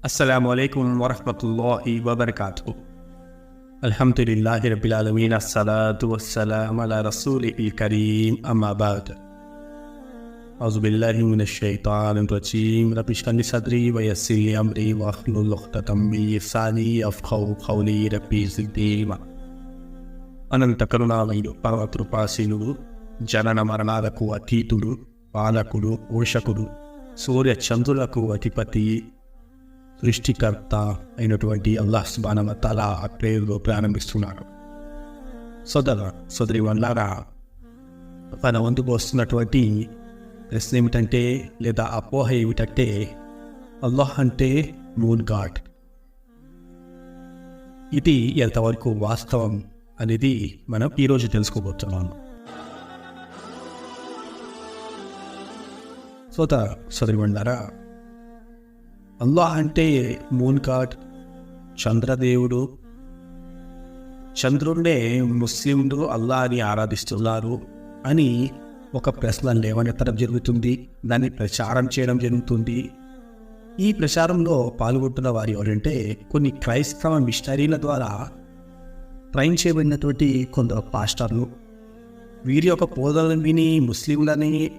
السلام عليكم ورحمة الله وبركاته الحمد لله رب العالمين الصلاة والسلام على رسوله الكريم أما بعد أعوذ بالله من الشيطان الرجيم رب اشرح لي صدري ويسر لي أمري واحلل عقدة من لساني يفقهوا قولي ربي زدني علما అనంత కరుణామయుడు పర్వతృపాశీనుడు జనన మరణాలకు అతీతుడు పాలకుడు పోషకుడు సూర్య చంద్రులకు అధిపతి సృష్టికర్త అయినటువంటి అల్లాహ్ సుబాన తల ఆ పేరులో ప్రారంభిస్తున్నాడు. సోదర సోదరి వల్లారా మన ముందుకు వస్తున్నటువంటి ప్రశ్న ఏమిటంటే లేదా అపోహ ఏమిటంటే అల్లాహ్ అంటే మూన్ గాడ్ ఇది ఎంతవరకు వాస్తవం అనేది మనం ఈరోజు తెలుసుకోబోతున్నాము సోత సోదరిమండారా అల్లాహ్ అంటే మూన్ గాడ్ చంద్రదేవుడు. చంద్రుడే ముస్లింలు అల్లాహని ఆరాధిస్తున్నారు అని ఒక ప్రశ్న లేవనెత్తడం జరుగుతుంది. దాన్ని ప్రచారం చేయడం జరుగుతుంది. ఈ ప్రచారంలో పాల్గొంటున్న వారు ఎవరంటే కొన్ని క్రైస్తవ మిషనరీల ద్వారా ట్రైన్ చేయబడినటువంటి కొందరు పాస్టర్లు. వీరి యొక్క బోధనలు విని ముస్లింలని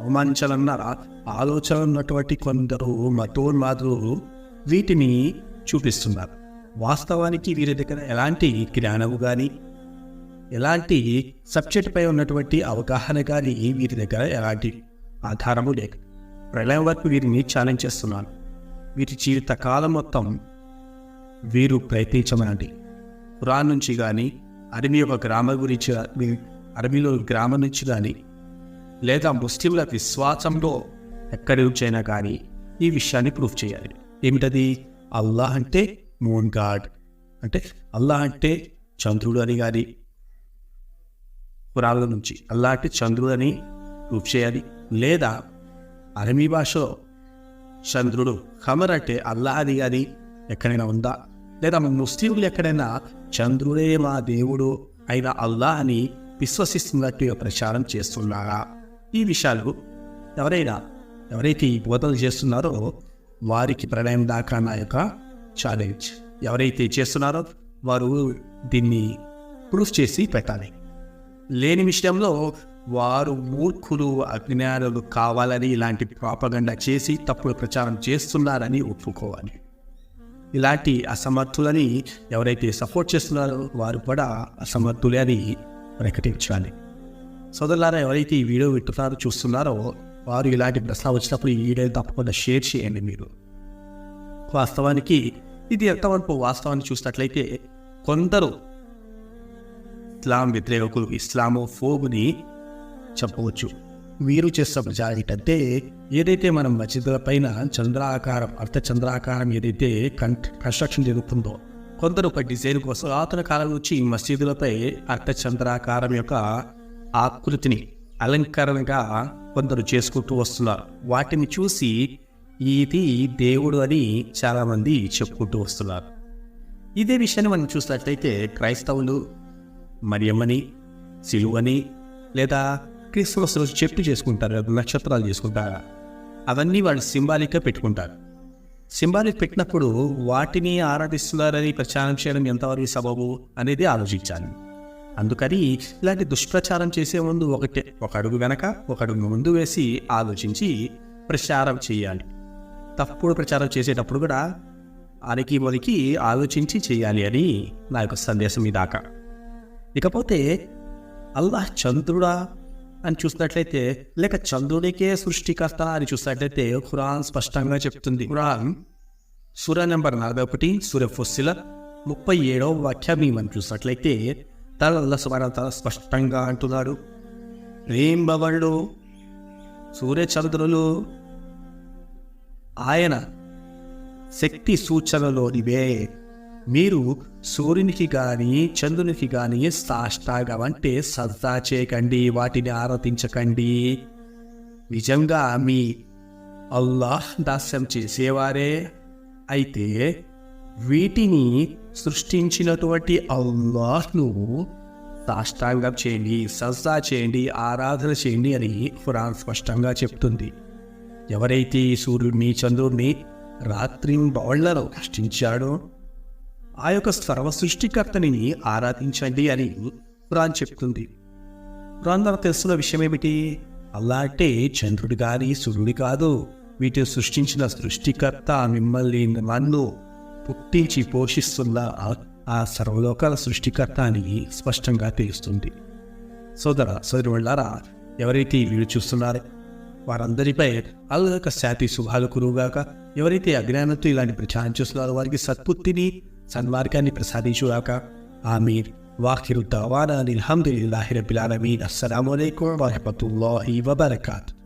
అవమానించాలన్న ఆలోచన ఉన్నటువంటి కొందరు మతోన్మాదులు వీటిని చూపిస్తున్నారు. వాస్తవానికి వీరి దగ్గర ఎలాంటి జ్ఞానము కానీ ఎలాంటి సబ్జెక్టుపై ఉన్నటువంటి అవగాహన కానీ వీరి దగ్గర ఎలాంటి ఆధారము లేక ప్రళయం వరకు వీరిని ఛాలెంజ్ చేస్తున్నాను. వీరి జీవిత కాలం మొత్తం వీరు ప్రయత్నించమనండి. ఖురాన్ నుంచి కానీ అరబీ యొక్క గ్రామం గురించి అరబీలో గ్రామం నుంచి కానీ లేదా ముస్లింల విశ్వాసంలో ఎక్కడి నుంచైనా కానీ ఈ విషయాన్ని ప్రూఫ్ చేయాలి. ఏమిటది? అల్లాహ్ అంటే మూన్ గాడ్ అంటే అల్లాహ్ అంటే చంద్రుడు అని కానీ పురాణాల నుంచి అల్లాహ్ అంటే చంద్రుడు అని ప్రూఫ్ చేయాలి. లేదా అరబీ భాషలో చంద్రుడు ఖమర్ అంటే అల్లాహ్ అని కానీ ఎక్కడైనా ఉందా? లేదా ముస్లింలు ఎక్కడైనా చంద్రుడే మా దేవుడు అయిన అల్లాహ్ అని విశ్వసిస్తున్నట్టు ప్రచారం చేస్తున్నారా? ఈ విషయాలు ఎవరైనా ఎవరైతే ఈ బోధనలు చేస్తున్నారో వారికి ప్రణయం దాకా నా యొక్క ఛాలెంజ్ ఎవరైతే చేస్తున్నారో వారు దీన్ని ప్రూఫ్ చేసి పెట్టాలి. లేని విషయంలో వారు మూర్ఖులు అజ్ఞానులు కావాలని ఇలాంటి ప్రాపగండ చేసి తప్పుడు ప్రచారం చేస్తున్నారని ఒప్పుకోవాలి. ఇలాంటి అసమర్థులని ఎవరైతే సపోర్ట్ చేస్తున్నారో వారు కూడా అసమర్థులే అని ప్రకటించాలి. సోదరులారా ఎవరైతే ఈ వీడియో వింటున్నారో చూస్తున్నారో వారు ఇలాంటి ప్రశ్న వచ్చినప్పుడు ఈ వీడియోని తప్పకుండా షేర్ చేయండి మీరు. వాస్తవానికి ఇది ఎంతవరకు వాస్తవాన్ని చూసినట్లయితే కొందరు ఇస్లాం వ్యతిరేకులు ఇస్లామో ఫోబుని చెప్పవచ్చు. వీరు చేస్తున్న ప్రచారం ఏంటంటే ఏదైతే మనం మసీదుల పైన చంద్రాకారం అర్ధచంద్రాకారం ఏదైతే కన్ కన్స్ట్రక్షన్ జరుగుతుందో కొందరు ఒక డిజైన్ కోసం ఆతన కాలం నుంచి మసీదులపై అర్ధచంద్రాకారం యొక్క ఆకృతిని అలంకరణగా కొందరు చేసుకుంటూ వస్తున్నారు. వాటిని చూసి ఇది దేవుడు అని చాలామంది చెప్పుకుంటూ వస్తున్నారు. ఇదే విషయాన్ని మనం చూసినట్లయితే క్రైస్తవులు మరియమ్మని సిలువని లేదా క్రిస్మస్ రోజు చెప్పు చేసుకుంటారు నక్షత్రాలు చేసుకుంటారు. అవన్నీ వాళ్ళు సింబాలిక్గా పెట్టుకుంటారు. సింబాలిక్ పెట్టినప్పుడు వాటిని ఆరాధిస్తున్నారని ప్రచారం చేయడం ఎంతవరకు సబబు అనేది ఆలోచించాలి. అందుకని ఇలాంటి దుష్ప్రచారం చేసే ముందు ఒకటే ఒక అడుగు వెనక ఒక అడుగు ముందు వేసి ఆలోచించి ప్రచారం చేయాలి. తప్పుడు ప్రచారం చేసేటప్పుడు కూడా అరికి మొదకి ఆలోచించి చేయాలి అని నా యొక్క సందేశం ఇదాకా ఇకపోతే అల్లాహ్ చంద్రుడా అని చూసినట్లయితే లేక చంద్రునికే సృష్టికర్త అని చూసినట్లయితే ఖురాన్ స్పష్టంగా చెప్తుంది. ఖురాన్ సూర్య నెంబర్ నలభై ఒకటి సూర్య ఫుస్సిల ముప్పై ఏడవ వాక్యం మనం చూసినట్లయితే తల అల్లా తల స్పష్టంగా అంటున్నాడు. రేంబవళ్ళు సూర్య చంద్రులు ఆయన శక్తి సూచనలోనివే మీరు సూర్యునికి కానీ చంద్రునికి కానీ సాష్టాగం అంటే సజ్జా చేయకండి వాటిని ఆరాధించకండి. నిజంగా మీ అల్లాహ్ దాస్యం చేసేవారే. అయితే వీటిని సృష్టించినటువంటి అల్లాహ్ను సాష్టాంగం చేయండి సజ్జా చేయండి ఆరాధన చేయండి అని ఖురాన్ స్పష్టంగా చెప్తుంది. ఎవరైతే ఈ సూర్యుడిని చంద్రుడిని రాత్రి బౌళ్ళలో సృష్టించాడో ఆ యొక్క సర్వ సృష్టికర్తని ఆరాధించండి అని ఖురాన్ చెప్తుంది. ఖురాన్ ద్వారా తెలుసున్న విషయం ఏమిటి? అల్లా అంటే చంద్రుడు కానీ సూర్యుడు కాదు. వీటిని సృష్టించిన సృష్టికర్త మిమ్మల్ని నన్ను పుట్టించి పోషిస్తున్న ఆ- సర్వలోకాల సృష్టికర్త అని స్పష్టంగా తెలుస్తుంది. సోదర సోదరులారా ఎవరైతే ఈ వీడియో చూస్తున్నారో వారందరిపై అల్లక శాతి శుభాలు కురువుగాక ఎవరైతే అజ్ఞానంతో ఇలాంటి ప్రచారం చేస్తున్నారో వారికి సత్పుత్తిని సన్మార్గాన్ని ప్రసాదించుగాక ఆమీర్ వాఖిరు దవానా అల్హమ్దులిల్లాహి రబ్బిల్ ఆలమీన్. అస్సలాము అలైకుం వరహమతుల్లాహి వబరకాతు.